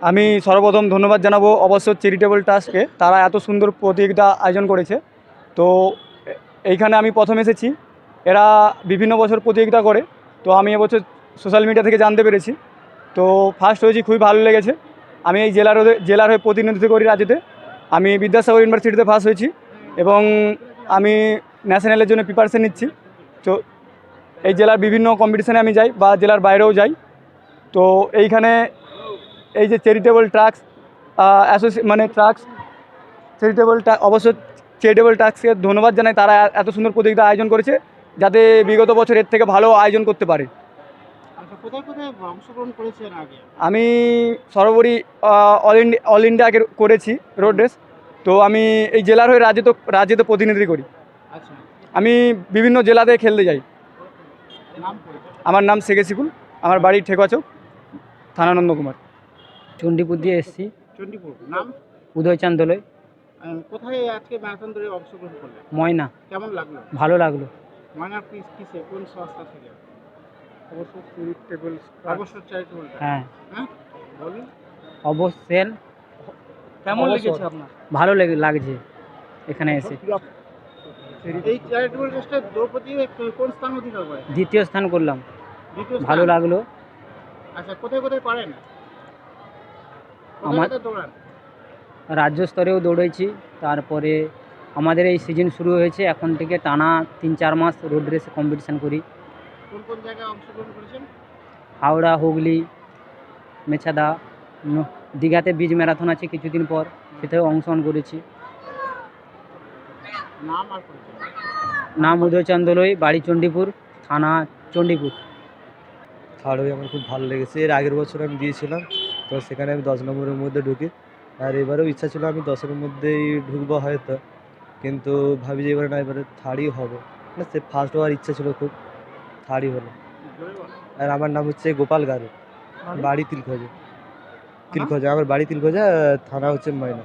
আমি সর্বপ্রথম ধন্যবাদ জানাব অবশ্য চ্যারিটেবল ট্রাস্টকে তারা এত সুন্দর প্রতিযোগিতা আয়োজন করেছে। তো এইখানে আমি প্রথম এসেছি। এরা বিভিন্ন বছর প্রতিযোগিতা করে। তো আমি এবছর সোশ্যাল মিডিয়া থেকে জানতে পেরেছি। তো ফার্স্ট হয়েছি, খুবই ভালো লেগেছে। আমি এই জেলার জেলার হয়ে প্রতিনিধিত্ব করি রাজ্যতে। আমি বিদ্যাসাগর ইউনিভার্সিটিতে ফার্স্ট হয়েছি এবং আমি ন্যাশনালের জন্য প্রিপারেশন নিচ্ছি। তো এই জেলার বিভিন্ন কম্পিটিশানে আমি যাই বা জেলার বাইরেও যাই। তো এইখানে এই যে চ্যারিটেবল ট্রাক্স অ্যাসোসি মানে ট্রাক্স চ্যারিটেবল অবশ্য চ্যারিটেবল ট্রাক্সকে ধন্যবাদ জানাই। তারা এত সুন্দর প্রতিযোগিতা আয়োজন করেছে যাতে বিগত বছর এর থেকে ভালো আয়োজন করতে পারে। আচ্ছা আমি সর্বোপরি অল ইন্ডিয়া অল ইন্ডিয়া আগে করেছি রোড রেস তো আমি এই জেলার হয়ে রাজ্যে তো রাজ্যে তো প্রতিনিধি করি। আচ্ছা। আমি বিভিন্ন জেলাতে খেলতে যাই। নাম আমার নাম শেখে শিকুল আমার বাড়ি ঠেকুয়াচক থানা নন্দকুমার। চণ্ডীপুর দিয়ে এসেছি। চণ্ডীপুর নাম? উদয় চান্দলয় কোথায় আজকে ম্যারাথন দৌড়ে অংশগ্রহণ করলেন? ময়না। কেমন লাগল? ভালো লাগল। ময়না পিস কিসে কোন সংস্থা থেকে? অবশ্য চ্যারিটেবল অবশ্য চ্যারিটেবল হ্যাঁ। হ্যাঁ? বলুন। কেমন লেগেছে আপনার? ভালো লেগে- লাগছে এখানে এসে। এই চ্যারিটেবল ট্রাস্টের দ্রৌপদী কোন স্থান অধিকার করে দ্বিতীয় স্থান করলাম। ভালো লাগল। আচ্ছা কোথায় কোথায় পারেন? কোথায় আমার- রাজ্য স্তরেও দৌড়েছি তারপরে আমাদের এই সিজন শুরু হয়েছে এখন থেকে টানা তিন চার মাস রোড রেসে কম্পিটিশান করি। কোন কোন জায়গায় অংশগ্রহণ করেছেন? হাওড়া হুগলি মেছাদা দীঘাতে বীজ ম্যারাথন আছে কিছুদিন পর সেটাও অংশগ্রহণ করেছি। নাম আর পরিচয়? নাম উদয় চান্দলয় বাড়ি চণ্ডীপুর থানা চণ্ডীপুর। থার্ড হয়ে আমার খুব ভালো লেগেছে এর আগের বছর আমি দিয়েছিলাম। তো সেখানে আমি দশ নম্বরের মধ্যে ঢুকি। আর এবারেও ইচ্ছা ছিল আমি দশের মধ্যেই ঢুকবো হয়তো। কিন্তু ভাবি যে এবারে না, এবারে থার্ডই হবে। না সে ফার্স্ট হওয়ার ইচ্ছা ছিল খুব। থার্ডই হলো। আর আমার নাম হচ্ছে গোপাল গারু। বাড়ি তিলখোজা। তিলখোজা, আমার বাড়ি তিলখোজা, থানা হচ্ছে ময়না।